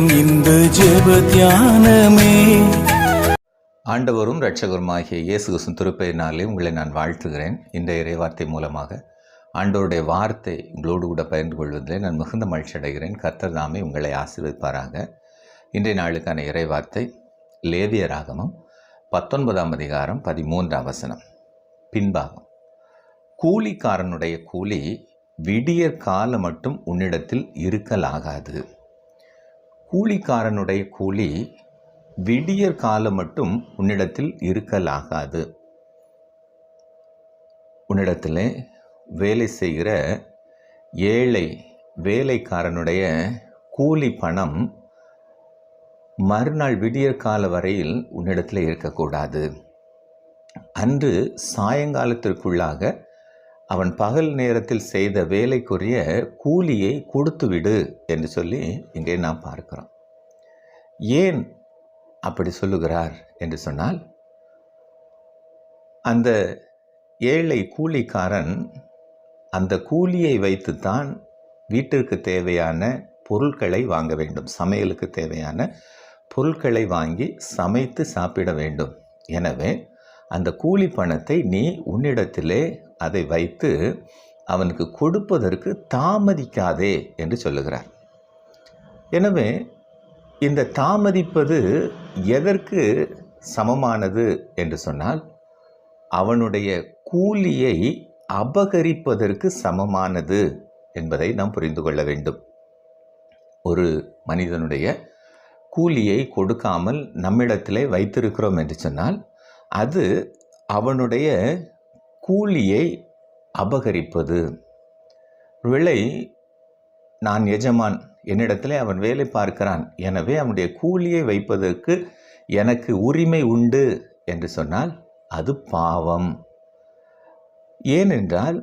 நேரம் இந்த ஜெப தியானமே. ஆண்டவரும் இரட்சகருமாகிய இயேசு கிறிஸ்துவின் திருப்பெயரினாலே உங்களை நான் வாழ்த்துகிறேன். இந்த இறைவார்த்தை மூலமாக ஆண்டவருடைய வார்த்தை உங்களோடு கூட பகிர்ந்து கொள்வதிலே நான் மிகுந்த மகிழ்ச்சி அடைகிறேன். கர்த்தர் தாமே உங்களை ஆசீர்வதிப்பாராக. இன்றைய நாளுக்கான இறைவார்த்தை லேவியராகமம் பத்தொன்பதாம் அதிகாரம் பதிமூன்றாம் வசனம். பின்பாகம். கூலிக்காரனுடைய கூலி விடியற் காலம் மட்டும் உன்னிடத்தில் இருக்கலாகாது. கூலிக்காரனுடைய கூலி விடியற் காலம் மட்டும் உன்னிடத்தில் இருக்கலாகாது. உன்னிடத்தில் வேலை செய்கிற ஏழை வேலைக்காரனுடைய கூலி பணம் மறுநாள் விடியற் கால வரையில் உன்னிடத்தில் இருக்கக்கூடாது. அன்று சாயங்காலத்திற்குள்ளாக அவன் பகல் நேரத்தில் செய்த வேலைக்குரிய கூலியை கொடுத்துவிடு என்று சொல்லி இங்கே நாம் பார்க்கிறோம். ஏன் அப்படி சொல்லுகிறார் என்று சொன்னால் அந்த ஏழை கூலிக்காரன் அந்த கூலியை வைத்துத்தான் வீட்டிற்கு தேவையான பொருட்களை வாங்க வேண்டும் சமையலுக்கு தேவையான பொருட்களை வாங்கி சமைத்து சாப்பிட வேண்டும். எனவே அந்த கூலி பணத்தை நீ உன்னிடத்திலே அதை வைத்து அவனுக்கு கொடுப்பதற்கு தாமதிக்காதே என்று சொல்லுகிறார். எனவே இந்த தாமதிப்பது எதற்கு சமமானது என்று சொன்னால் அவனுடைய கூலியை அபகரிப்பதற்கு சமமானது என்பதை நாம் புரிந்து கொள்ள வேண்டும். ஒரு மனிதனுடைய கூலியை கொடுக்காமல் நம்மிடத்திலே வைத்திருக்கிறோம் என்று சொன்னால் அது அவனுடைய கூலியை அபகரிப்பது. விலை நான் எஜமான் என்னிடத்திலே அவன் வேலை பார்க்கிறான் எனவே அவனுடைய கூலியை வைப்பதற்கு எனக்கு உரிமை உண்டு என்று சொன்னால் அது பாவம். ஏனென்றால்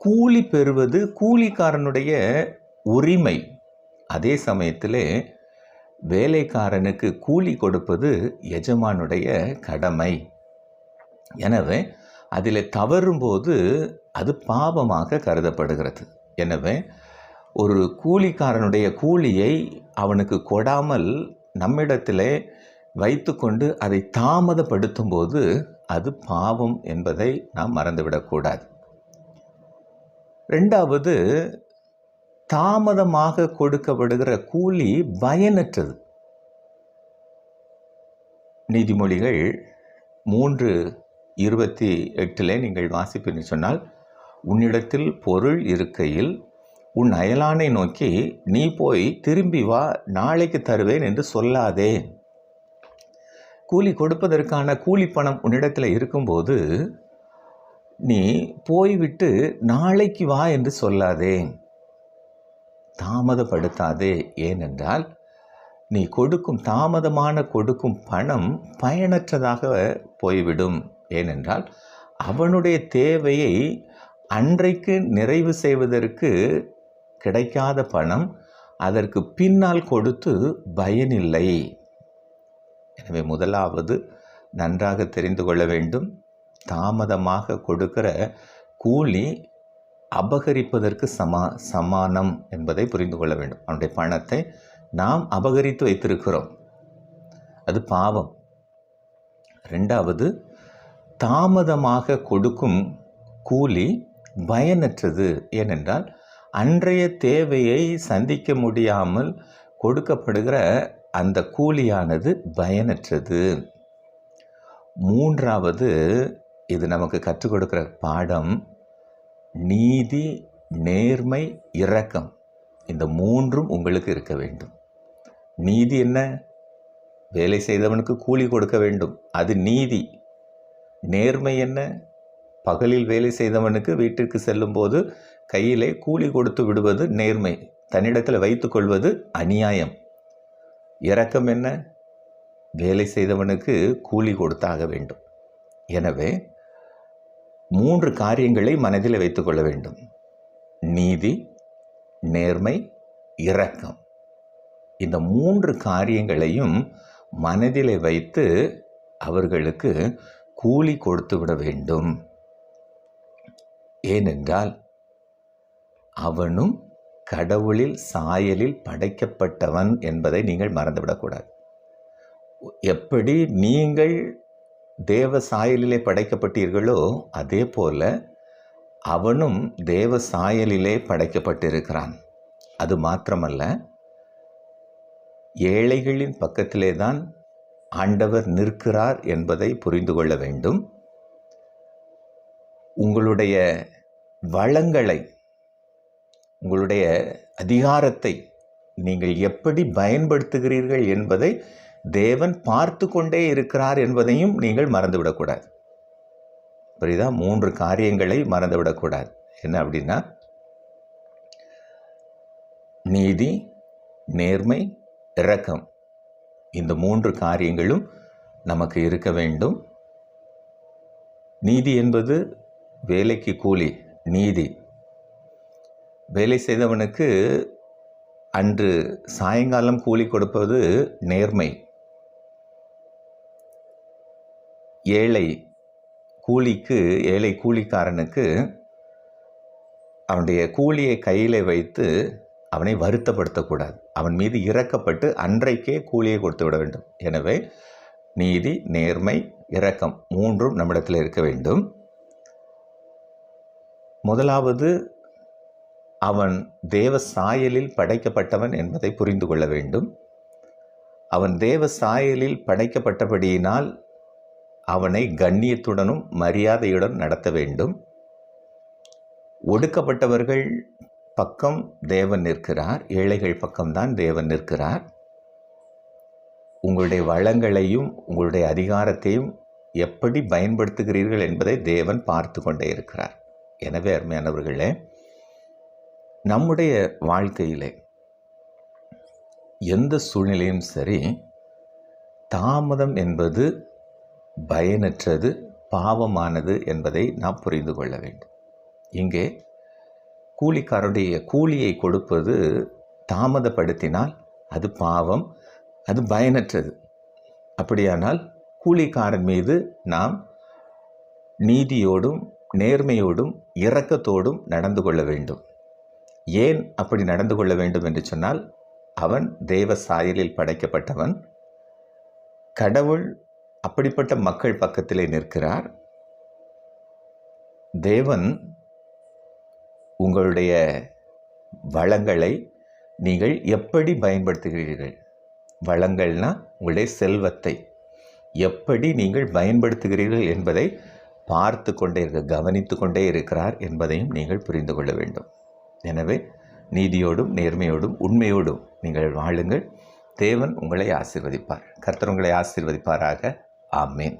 கூலி பெறுவது கூலிக்காரனுடைய உரிமை. அதே சமயத்திலே வேலைக்காரனுக்கு கூலி கொடுப்பது எஜமானுடைய கடமை. எனவே அதில் தவறும்போது அது பாவமாக கருதப்படுகிறது. எனவே ஒரு கூலிக்காரனுடைய கூலியை அவனுக்கு கொடாமல் நம்மிடத்திலே வைத்துக்கொண்டு அதை தாமதப்படுத்தும் போது அது பாவம் என்பதை நாம் மறந்துவிடக்கூடாது. ரெண்டாவது தாமதமாக கொடுக்கப்படுகிற கூலி பயனற்றது. நீதிமொழிகள் மூன்று இருபத்தி எட்டில் நீங்கள் வாசிப்பீன்னு சொன்னால் உன்னிடத்தில் பொருள் இருக்கையில் உன் அயலானை நோக்கி நீ போய் திரும்பி வா நாளைக்கு தருவேன் என்று சொல்லாதே. கூலி கொடுப்பதற்கான கூலி பணம் உன்னிடத்தில் இருக்கும்போது நீ போய்விட்டு நாளைக்கு வா என்று சொல்லாதே. தாமதப்படுத்தாதே. ஏனென்றால் நீ கொடுக்கும் தாமதமான கொடுக்கும் பணம் பயனற்றதாக போய்விடும். ஏனென்றால் அவனுடைய தேவையை அன்றைக்கு நிறைவு செய்வதற்கு கிடைக்காத பணம் அதற்கு பின்னால் கொடுத்து பயனில்லை. எனவே முதலாவது நன்றாக தெரிந்து கொள்ள வேண்டும். தாமதமாக கொடுக்கிற கூலி அபகரிப்பதற்கு சமா சமானம் என்பதை புரிந்து கொள்ள வேண்டும். அவனுடைய பணத்தை நாம் அபகரித்து வைத்திருக்கிறோம். அது பாவம். ரெண்டாவது தாமதமாக கொடுக்கும் கூலி பயனற்றது. ஏனென்றால் அன்றைய தேவையை சந்திக்க முடியாமல் கொடுக்கப்படுகிற அந்த கூலியானது பயனற்றது. மூன்றாவது இது நமக்கு கற்றுக் கொடுக்கிற பாடம் நீதி நேர்மை இரக்கம். இந்த மூன்றும் உங்களுக்கு இருக்க வேண்டும். நீதி என்ன? வேலை செய்தவனுக்கு கூலி கொடுக்க வேண்டும். அது நீதி. நேர்மை என்ன? பகலில் வேலை செய்தவனுக்கு வீட்டிற்கு செல்லும்போது கையிலே கூலி கொடுத்து விடுவது நேர்மை. தன்னிடத்தில் வைத்துக்கொள்வது அநியாயம். இரக்கம் என்ன? வேலை செய்தவனுக்கு கூலி கொடுத்தாக வேண்டும். எனவே மூன்று காரியங்களை மனதில் வைத்துக்கொள்ள வேண்டும். நீதி நேர்மை இரக்கம். இந்த மூன்று காரியங்களையும் மனதிலே வைத்து அவர்களுக்கு கூலி கொடுத்து விட வேண்டும். ஏனென்றால் அவனும் கடவுளில் சாயலில் படைக்கப்பட்டவன் என்பதை நீங்கள் மறந்துவிடக்கூடாது. எப்படி நீங்கள் தேவ சாயலிலே படைக்கப்பட்டீர்களோ அதே போல அவனும் தேவ சாயலிலே படைக்கப்பட்டிருக்கிறான். அது மாத்திரமல்ல ஏழைகளின் பக்கத்திலே தான் ஆண்டவர் நிற்கிறார் என்பதை புரிந்து கொள்ள வேண்டும். உங்களுடைய வளங்களை உங்களுடைய அதிகாரத்தை நீங்கள் எப்படி பயன்படுத்துகிறீர்கள் என்பதை தேவன் பார்த்து கொண்டே இருக்கிறார் என்பதையும் நீங்கள் மறந்துவிடக்கூடாது. புரியுதா? மூன்று காரியங்களை மறந்துவிடக்கூடாது. என்ன அப்படின்னா நீதி நேர்மை இரக்கம். இந்த மூன்று காரியங்களும் நமக்கு இருக்க வேண்டும். நீதி என்பது வேலைக்கு கூலி நீதி. வேலை செய்தவனுக்கு அன்று சாயங்காலம் கூலி கொடுப்பது நேர்மை. ஏழை கூலிக்கு ஏழை கூலிக்காரனுக்கு அவனுடைய கூலியை கையில் வைத்து அவனை வருத்தப்படுத்தக்கூடாது. அவன் மீது இறக்கப்பட்டு அன்றைக்கே கூலியை கொடுத்து விட வேண்டும். எனவே நீதி நேர்மை இரக்கம் மூன்றும் நம்மிடத்தில் இருக்க வேண்டும். முதலாவது அவன் தேவ சாயலில் படைக்கப்பட்டவன் என்பதை புரிந்து கொள்ள வேண்டும். அவன் தேவ சாயலில் படைக்கப்பட்டபடியினால் அவனை கண்ணியத்துடனும் மரியாதையுடன் நடத்த வேண்டும். ஒடுக்கப்பட்டவர்கள் பக்கம் தேவன் நிற்கிறார் ஏழைகள் பக்கம்தான் தேவன் நிற்கிறார். உங்களுடைய வளங்களையும் உங்களுடைய அதிகாரத்தையும் எப்படி பயன்படுத்துகிறீர்கள் என்பதை தேவன் பார்த்து கொண்டே இருக்கிறார். எனவே அருமையானவர்களே நம்முடைய வாழ்க்கையிலே எந்த சூழ்நிலையும் சரி தாமதம் என்பது பயனற்றது பாவமானது என்பதை நாம் புரிந்து கொள்ள வேண்டும். இங்கே கூலிக்காரருடைய கூலியை கொடுப்பது தாமதப்படுத்தினால் அது பாவம் அது பயனற்றது. அப்படியானால் கூலிக்காரன் மீது நாம் நீதியோடும் நேர்மையோடும் இரக்கத்தோடும் நடந்து கொள்ள வேண்டும். ஏன் அப்படி நடந்து கொள்ள வேண்டும் என்று சொன்னால் அவன் தெய்வ சாயலில் படைக்கப்பட்டவன். கடவுள் அப்படிப்பட்ட மக்கள் பக்கத்திலே நிற்கிறார். தேவன் உங்களுடைய வளங்களை நீங்கள் எப்படி பயன்படுத்துகிறீர்கள்? வளங்கள்னால் உங்களுடைய செல்வத்தை எப்படி நீங்கள் பயன்படுத்துகிறீர்கள் என்பதை பார்த்து கொண்டே இருக்க கவனித்து கொண்டே இருக்கிறார் என்பதையும் நீங்கள் புரிந்து கொள்ள வேண்டும். எனவே நீதியோடும் நேர்மையோடும் உண்மையோடும் நீங்கள் வாழுங்கள். தேவன் உங்களை ஆசீர்வதிப்பார். கர்த்தர் உங்களை ஆசீர்வதிப்பாராக. ஆமேன்.